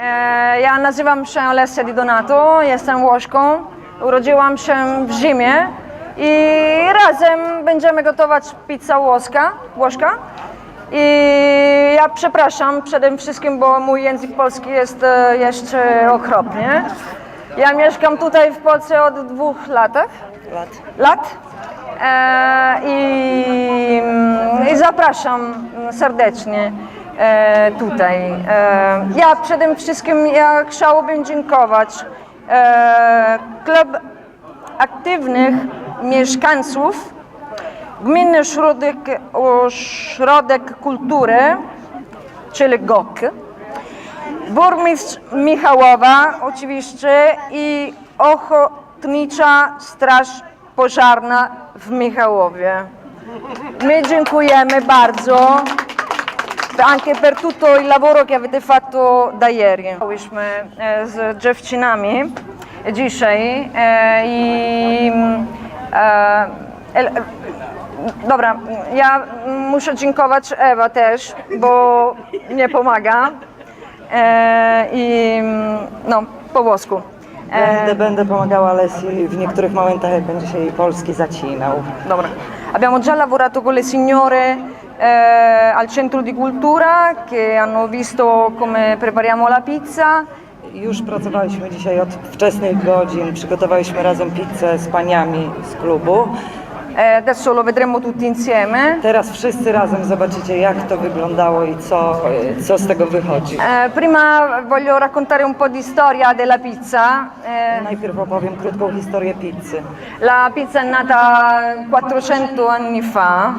E, Ja nazywam się Alessia Di Donato, jestem Włoszką. Urodziłam się w Rzymie i razem będziemy gotować pizzę włoska, włoszka. I ja przepraszam przede wszystkim, bo mój język polski jest e, jeszcze okropny. Ja mieszkam tutaj w Polsce od dwóch latach. Lat. lat. E, i, I zapraszam serdecznie e, tutaj. E, ja przede wszystkim ja chciałabym dziękować e, Klub Aktywnych Mieszkańców Gminny Ośrodek, Ośrodek Kultury, czyli GOK, burmistrz Michałowa oczywiście i Ochotnicza Straż Pożarna w Michałowie. My dziękujemy bardzo anche per tutto il lavoro che avete fatto da ieri. Byliśmy e, z dziewczynami dzisiaj e, i e, el- Dobra, ja muszę dziękować Ewa też, bo nie pomaga. E, I no, po włosku. Będę, będę pomagała Alessi w niektórych momentach, jak będzie się jej polski zacinał. Dobra. Abbiamo già lavorato con le signore eh, al centro di cultura che hanno visto come prepariamo la pizza. Już pracowaliśmy dzisiaj od wczesnych godzin, przygotowaliśmy razem pizzę z paniami z klubu. Eh, adesso lo vedremo tutti insieme. Teraz wszyscy razem zobaczycie, jak to wyglądało i co, co z tego wychodzi. Eh, prima voglio raccontare un po' di storia della pizza. Eh, Najpierw opowiem krótką historię pizzy. la pizza è nata 400 anni fa.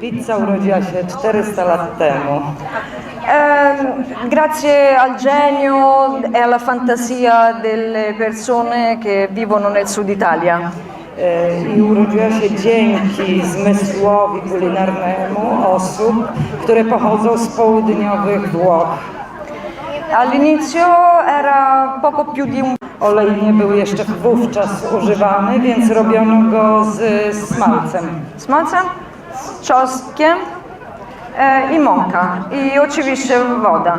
Pizza urodziła się 400 lat temu. Eh, grazie al genio e alla fantasia delle persone che vivono nel sud Italia. E, i urodziła się dzięki zmysłowi kulinarnemu osób, które pochodzą z południowych Włoch. All'inizio era poco più di un Olej nie był jeszcze wówczas używany, więc robiono go z smalcem. smalcem, z czosnkiem e, i mąka i oczywiście woda.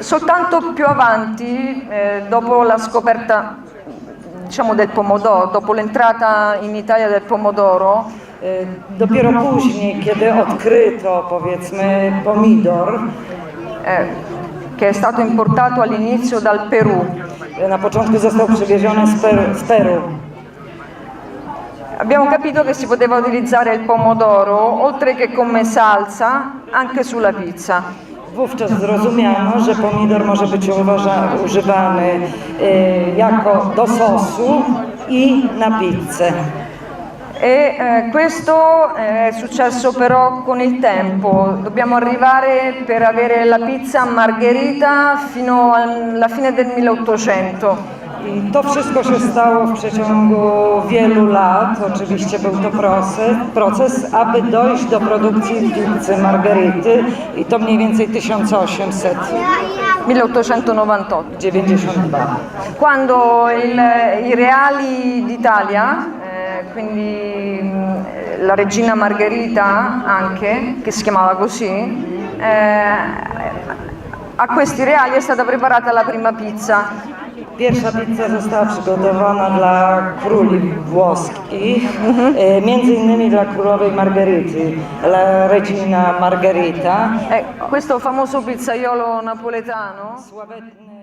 Soltanto più avanti, dopo la scoperta diciamo, del pomodoro, dopo l'entrata in Italia del pomodoro, Dopiero później, kiedy odkryto, powiedzmy, pomidor, che è stato importato all'inizio dal Perù, e, na początku został przywieziony z Peru, z Peru. Abbiamo capito che si poteva utilizzare il pomodoro, oltre che come salsa, anche sulla pizza. Wówczas zrozumiano, że pomidor może być uważa, używany e, jako do sosu i na pizzę. E eh, questo è successo però con il tempo, dobbiamo arrivare per avere la pizza margherita fino alla fine del 1800. I to wszystko się stało w przeciągu wielu lat. Oczywiście był to proces, proces aby dojść do produkcji pizzy margarity i to mniej więcej 1892. 1898. Quando il- i reali d'Italia, eh, quindi mh, la regina Margherita anche, che si chiamava così, eh, a questi reali è stata preparata la prima pizza. Pierwsza pizza została przygotowana dla króli włoskich, e, między innymi dla królowej Margarity, la regina Margarita. Eh, questo famoso pizzaiolo napoletano Sławetny